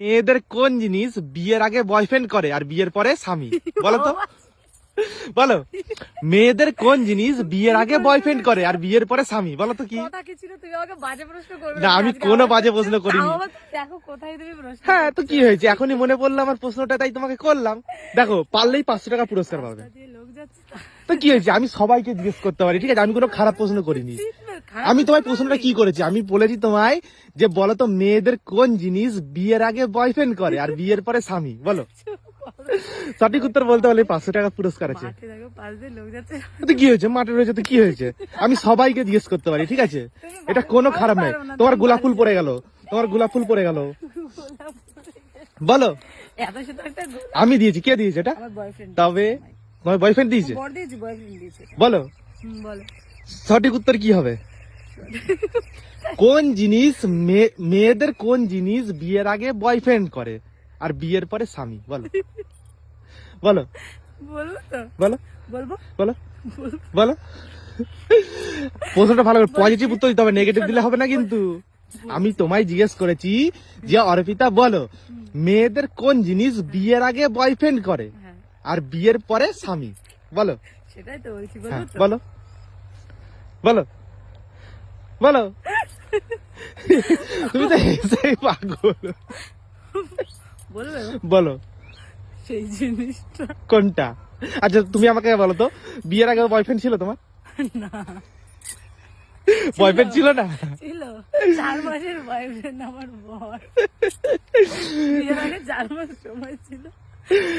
এদের কোন জিনিস বিয়ের আগে বয়ফ্রেন্ড করে আর বিয়ের পরে স্বামী? বলো তো। বলো। মেয়েদের কোন জিনিস বিয়ের আগে বয়ফ্রেন্ড করে আর বিয়ের পরে স্বামী? বলো তো কি? না, আমি কোনো বাজে প্রশ্ন করিনি। দেখো কোথায় হ্যাঁ তো কি হয়েছে? এখনই মনে পড়ল আমার প্রশ্নটা তাই তোমাকে করলাম। দেখো পারলেই পাঁচশো টাকা পুরস্কার পাবে। তো কি হয়েছে? আমি সবাইকে জিজ্ঞেস করতে পারি ঠিক আছে? আমি কোনো খারাপ প্রশ্ন করিনি। আমি তোমায় প্রশ্ন প্রশ্নটা কি করেছি? আমি বলেছি তোমায় যে বলো তো মেয়েদের কোন জিনিস বিয়ের আগে বয়ফ্রেন্ড করে আর বিয়ের পরে স্বামী বলো। সঠিক উত্তর বলতে পারলে পাঁচশো টাকা পুরস্কার আছে। তো কি হয়েছে? মাঠে রয়েছে তো কি হয়েছে? আমি সবাইকে জিজ্ঞেস করতে পারি ঠিক আছে? এটা কোনো খারাপ নয়। তোমার গোলাপ ফুল পড়ে গেল। তোমার গোলাপ ফুল পড়ে গেল। বলো। আমি দিয়েছি। কে দিয়েছে এটা? তবে তোমার বয়ফ্রেন্ড দিয়েছে? বলো। সঠিক উত্তর কি হবে? কোন জিনিস মেয়েদের কোন জিনিস বিয়ের আগে বয়ফ্রেন্ড করে? আর বিয়ের পরে স্বামী বলো। বলো। বলো। বলো। প্রশ্নটা ভালো করে পজিটিভ উত্তর দিতে হবে নেগেটিভ দিলে হবে না কিন্তু। আমি তোমায় জিজ্ঞেস করেছি যে অর্পিতা বলো মেয়েদের কোন জিনিস বিয়ের আগে বয়ফ্রেন্ড করে? হ্যাঁ। আর বিয়ের পরে স্বামী বলো। সেটাই তো বলছি হ্যাঁ বলো। বলো। বলো। তুমি তো হেসেই পাগল। বলবে? বলো। সেই জিনিসটা। কোনটা? আচ্ছা তুমি আমাকে বলো তো বিয়ের আগে বয়ফ্রেন্ড ছিল তোমার? না। বয়ফ্রেন্ড ছিল। না? ছিল। চার মাসের বয়ফ্রেন্ড আমার বর। বিয়ের আগে চার মাস সময় ছিল।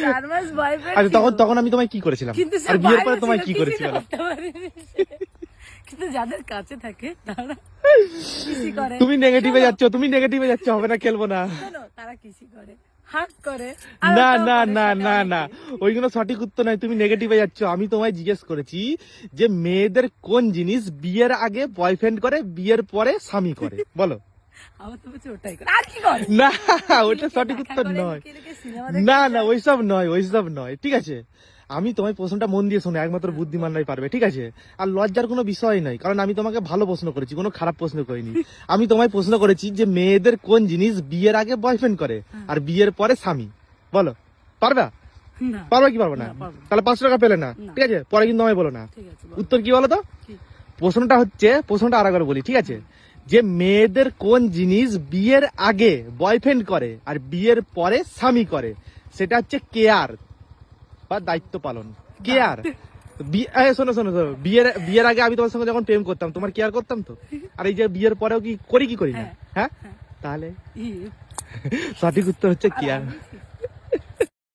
চার মাস বয়ফ্রেন্ড আচ্ছা তখন তখন আমি তোমায় কি করেছিলাম? আর বিয়ের পরে তোমায় কি কিছুই করেছি বলো করতে পারেনি সে। কিন্তু যাদের কাছে থাকে তারা করে। তুমি নেগেটিভে যাচ্ছ তুমি নেগেটিভে যাচ্ছ হবে না খেলব না। তারা করে। না না না না না। ওইগুলো সঠিক উত্তর নয় তুমি নেগেটিভে যাচ্ছ। আমি তোমায় জিজ্ঞেস করেছি যে মেয়েদের কোন জিনিস বিয়ের আগে বয়ফ্রেন্ড করে বিয়ের পরে স্বামী করে? বলো। না ওটা সঠিক উত্তর নয়। না না ওইসব নয় ওইসব নয়। ঠিক আছে। আমি তোমার প্রশ্নটা মন দিয়ে শোনো একমাত্র বুদ্ধিমানরাই পারবে ঠিক আছে? আর লজ্জার কোনো বিষয় নাই কারণ আমি তোমাকে ভালো প্রশ্ন করেছি কোনো খারাপ প্রশ্ন করিনি। আমি তোমায় প্রশ্ন করেছি যে মেয়েদের কোন জিনিস বিয়ের আগে বয়ফ্রেন্ড করে আর বিয়ের পরে স্বামী। বলো পারবা? পারবে কি পারবে না। তাহলে পাঁচশো টাকা পেলে না। ঠিক আছে? পরে কিন্তু আমায় বলো না। উত্তর কি বলো তো? প্রশ্নটা হচ্ছে প্রশ্নটা আর একবার বলি ঠিক আছে? যে মেয়েদের কোন জিনিস বিয়ের আগে বয়ফ্রেন্ড করে আর বিয়ের পরে স্বামী করে সেটা হচ্ছে কেয়ার বা দায়িত্ব পালন। কেয়ার শোনো শোনো শোনো। বিয়ের বিয়ের আগে আমি তোমার সঙ্গে যখন প্রেম করতাম তোমার কেয়ার করতাম তো? আর এই যে বিয়ের পরেও কি করি কি করি না? হ্যাঁ। হ্যাঁ? হ্যাঁ। তাহলে? সঠিক উত্তর হচ্ছে কেয়ার